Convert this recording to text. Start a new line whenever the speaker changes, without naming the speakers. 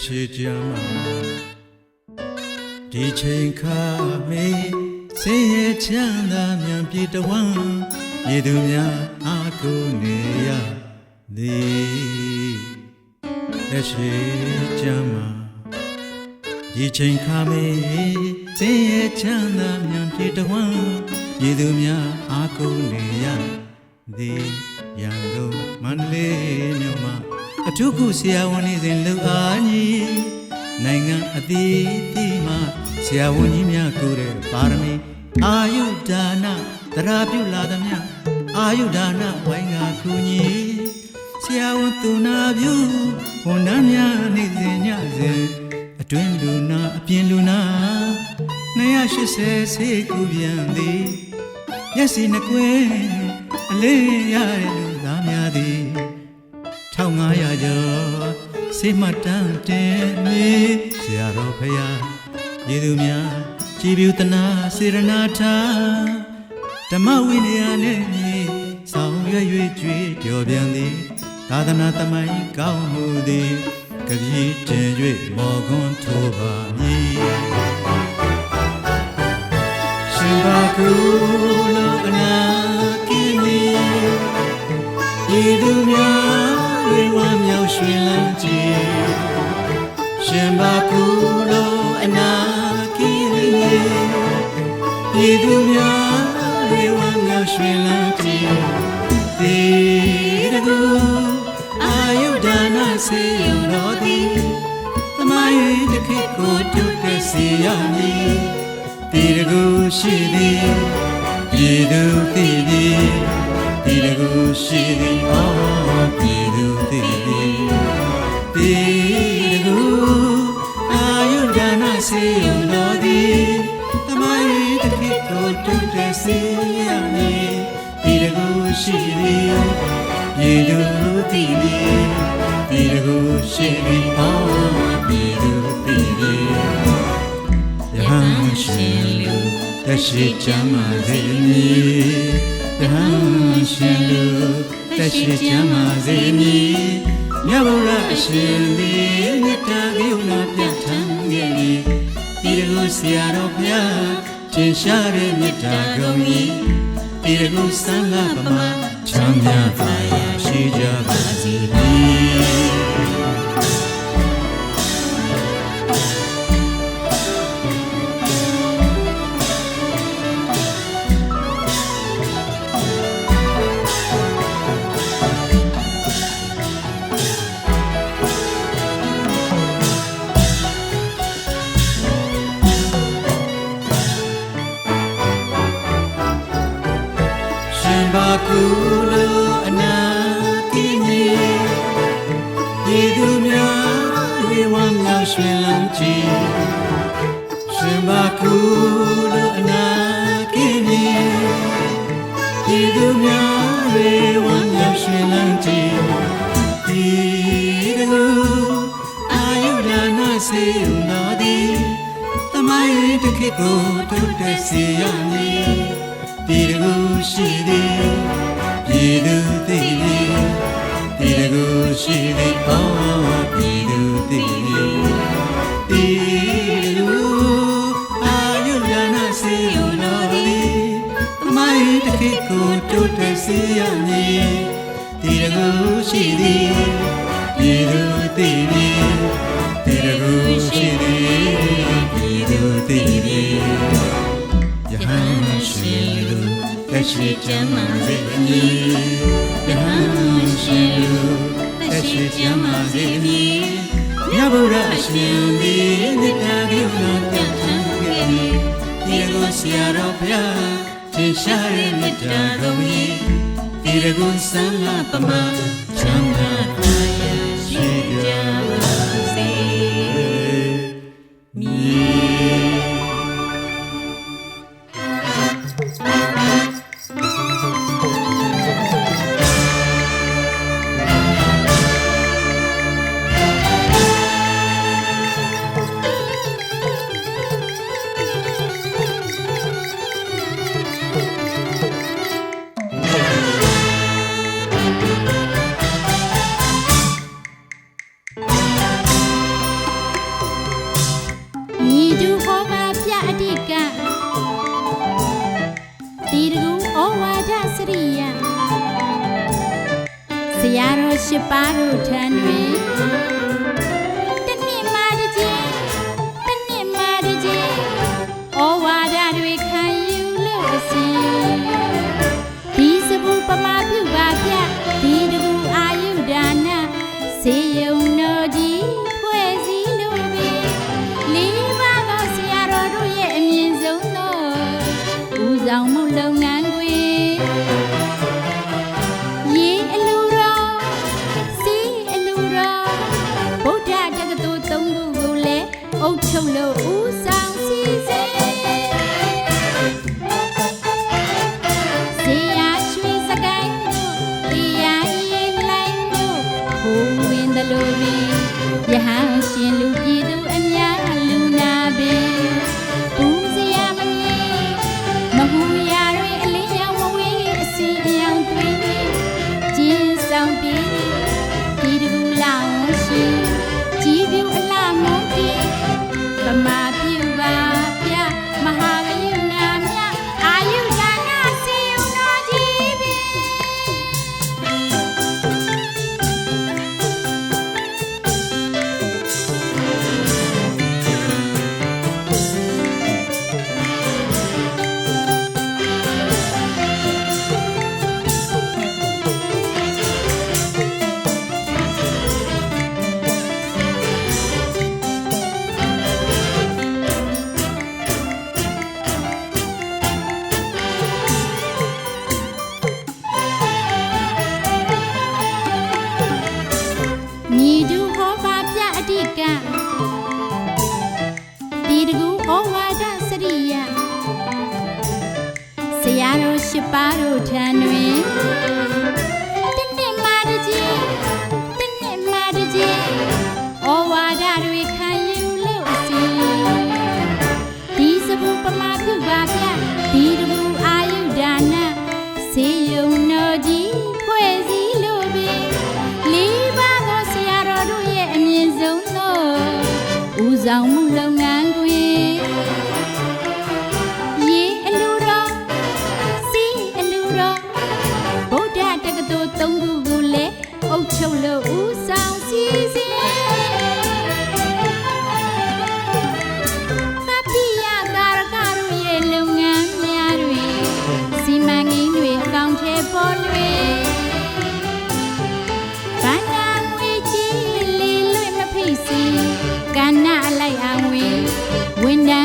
သက်ရှိကြမှာဒီချိန်ခါမေစင်ရဲ့ချမ်းသာမြန်ပြေတဝမ်းရည်သူများအားကိုးနေရသည်သက်ရှိကြမှာဒီချိန်ခါမေစင်ရဲ့ချမ်းသာမြန်ပြေတဝမ်းရည်သူများအားကိုးနေရသည်ရန်ကုန်မန္တလေးမြို့မှာ အထုခုဆရာဝန်နေစဉ်လူအားကြီးနိုင်ငံအသီးသီးမှဆရာဝန်ကြီးများကိုယ်တဲ့ပါရမီအာယုဒါနသရာပြုလာသမျှအာယုဒါနဝိုင်းကခုညီဆရာဝန်သူနာပြုဝန်ထမ်းများနေစဉ်ညစဉ်အတွင်းလူနာအပြင်လူနာ280ဆေးကူပြန်သည်မျက်စိနှကွင်းအလေးရတဲ့လူသားများသည် 1500ကျော်စိတ်မှတ်တမ်းတင်မြေဆရာတော်ဖရာယေသူများကြည်ပြူတနာစေရနာထာဓမ္မဝိနည်းနဲ့မြေဆောင်ရွက်၍ကြွေးကြော်ပြန်သည်သာသနာတမိုင်းကောင်းမှုသည်ကတိတင်၍မော်ကွန်းထိုးပါမည်ရှင်ဘာကုလောကနာကိနီဤသူများတွေဝ မ်းမြောက်ရွှင်လန်းကြည်ရှင်ဘာကုလိုအနာကိရိဤသူများတွေဝမ်းမြောက်ရွှင်လန်းကြည်သေတကူအာယုဒါနစေယုံတော်သည်သမိုင်းတစ်ခေတ်ကိုတုတ်တဲ့စီရမည်ဒီတကူရှိသည်ပြည်သူသိသည်ဒီတကူရှိသည်အော် သူသိသည်ဒီတကူရှိသည်အော်ပြည်သူသိသည်ယဟန်ရှင်လူတရှိချမ်းမာစေမည်ယဟန်ရှင်လူတရှိချမ်းမာစေမည်မြတ်ဗုဒ္ဓအရှင်သည်မေတ္တာကရုဏာပြဋ္ဌာန်းခဲ့၏ဒီတကုဆရာတော်ဘုရားသင်ရှားတဲ့မေတ္တာကုန်၏ဒီတကုသံဃပမာ ချမ်းမြပါရာရှိကြပါ ရွှင်လန်းကြည်ရှင်ဘာကုလိုအနာကိနေယေသူများရေဝမ်းမြောက်ရွှင်လန်းကြည်ဒီတကူအာယုဒါနာစေယုံတော်သည်သမိုင်းတစ်ခေတ်ကိုထုတ်တဲ့စီရမည်ဒီတကူရှိသည်ပြည်သူ စေရမည်ဒီတကူရှိသည်ပြည်သူသိသည်ဒီတကူရှိသည်ပြည်သူသိသည်ယဟန်ရှင်လူတက်ရှိချမ်းသာစေမည်ယဟန်ရှင်လူတက်ရှိချမ်းသာစေမည်မြတ်ဗုဒ္ဓအရှင်သည်နိတ္တဂိဏပြဋ္ဌာန်းခဲ့သည်ဒီကိုဆရာတော်ဘုရားသင်ရှားရဲ့မေတ္တာတော်ကြီး ဒီကုသံဃပမချမ်းသာ ရိ
ယံဆရာတော်ရှိပါတို့ထံတွင်တစ်နှစ်မှတစ်ကြိမ်တစ်နှစ်မှတစ်ကြိမ်ဩဝါဒတွေခံယူလို့အစဉ်ဒီစဘူပမာပြုပါဗျာဒီတကူအာယုဒါနစေယုံတော်ကြီးဖွဲ့စည်းလို့ပင်လေးပါးသောဆရာတော်တို့ရဲ့အမြင့်ဆုံးသောဦးဆောင်မှုလုပ်ငန်း lo me. To la nuit When I.